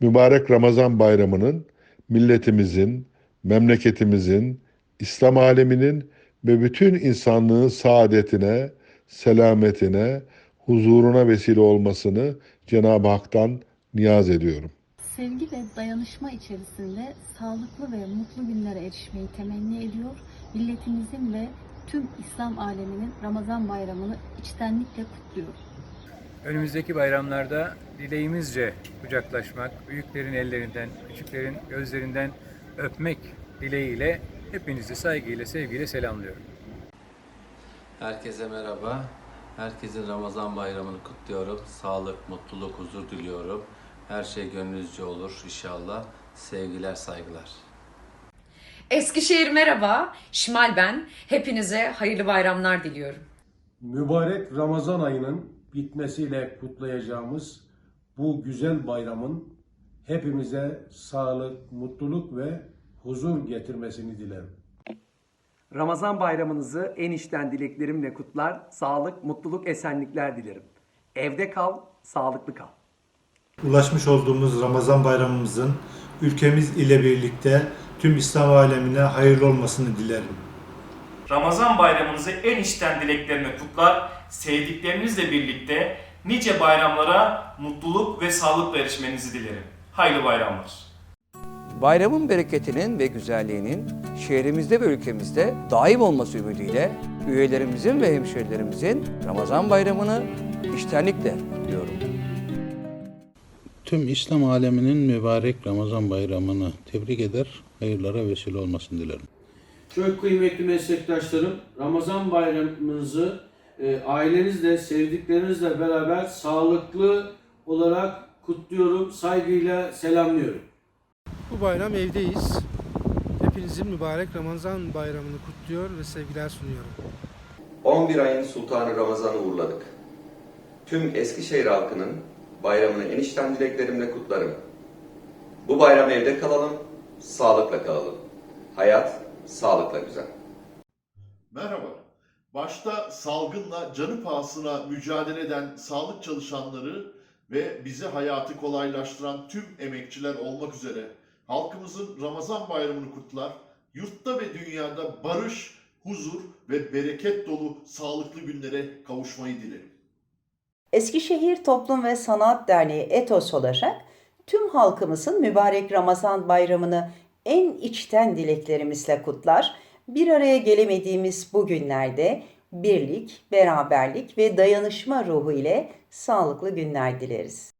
mübarek Ramazan bayramının milletimizin, memleketimizin, İslam aleminin ve bütün insanlığın saadetine, selametine, huzuruna vesile olmasını Cenab-ı Hak'tan niyaz ediyorum. Sevgi ve dayanışma içerisinde sağlıklı ve mutlu günlere erişmeyi temenni ediyor. Milletimizin ve tüm İslam aleminin Ramazan bayramını içtenlikle kutluyorum. Önümüzdeki bayramlarda dileğimizce kucaklaşmak, büyüklerin ellerinden, küçüklerin gözlerinden öpmek dileğiyle hepinizi saygıyla, sevgiyle selamlıyorum. Herkese merhaba. Herkesin Ramazan bayramını kutluyorum. Sağlık, mutluluk, huzur diliyorum. Her şey gönlünüzce olur inşallah. Sevgiler, saygılar. Eskişehir merhaba. Şimal ben. Hepinize hayırlı bayramlar diliyorum. mübarek Ramazan ayının bitmesiyle kutlayacağımız bu güzel bayramın hepimize sağlık, mutluluk ve huzur getirmesini dilerim. Ramazan bayramınızı en içten dileklerimle kutlar, sağlık, mutluluk, esenlikler dilerim. Evde kal, sağlıklı kal. Ulaşmış olduğumuz Ramazan bayramımızın ülkemiz ile birlikte tüm İslam alemine hayırlı olmasını dilerim. Ramazan bayramınızı en içten dileklerimle kutlar, sevdiklerinizle birlikte nice bayramlara mutluluk ve sağlıkla erişmenizi dilerim. Hayırlı bayramlar. Bayramın bereketinin ve güzelliğinin şehrimizde ve ülkemizde daim olması ümidiyle üyelerimizin ve hemşehrilerimizin Ramazan bayramını içtenlikle kutluyorum. Tüm İslam aleminin mübarek Ramazan bayramını tebrik eder, hayırlara vesile olmasını dilerim. Çok kıymetli meslektaşlarım, Ramazan bayramınızı e, ailenizle, sevdiklerinizle beraber sağlıklı olarak kutluyorum, saygıyla selamlıyorum. Bu bayram evdeyiz. Hepinizin mübarek Ramazan bayramını kutluyor ve sevgiler sunuyorum. 11 ayın sultanı Ramazan'ı uğurladık. Tüm Eskişehir halkının bayramını enişten dileklerimle kutlarım. Bu bayram evde kalalım, sağlıkla kalalım. Hayat sağlıkla güzel. Merhaba. Başta salgınla canı pahasına mücadele eden sağlık çalışanları ve bize hayatı kolaylaştıran tüm emekçiler olmak üzere halkımızın Ramazan bayramını kutlar, yurtta ve dünyada barış, huzur ve bereket dolu sağlıklı günlere kavuşmayı dilerim. Eskişehir Toplum ve Sanat Derneği ETOS olarak tüm halkımızın mübarek Ramazan bayramını en içten dileklerimizle kutlar. Bir araya gelemediğimiz bu günlerde birlik, beraberlik ve dayanışma ruhu ile sağlıklı günler dileriz.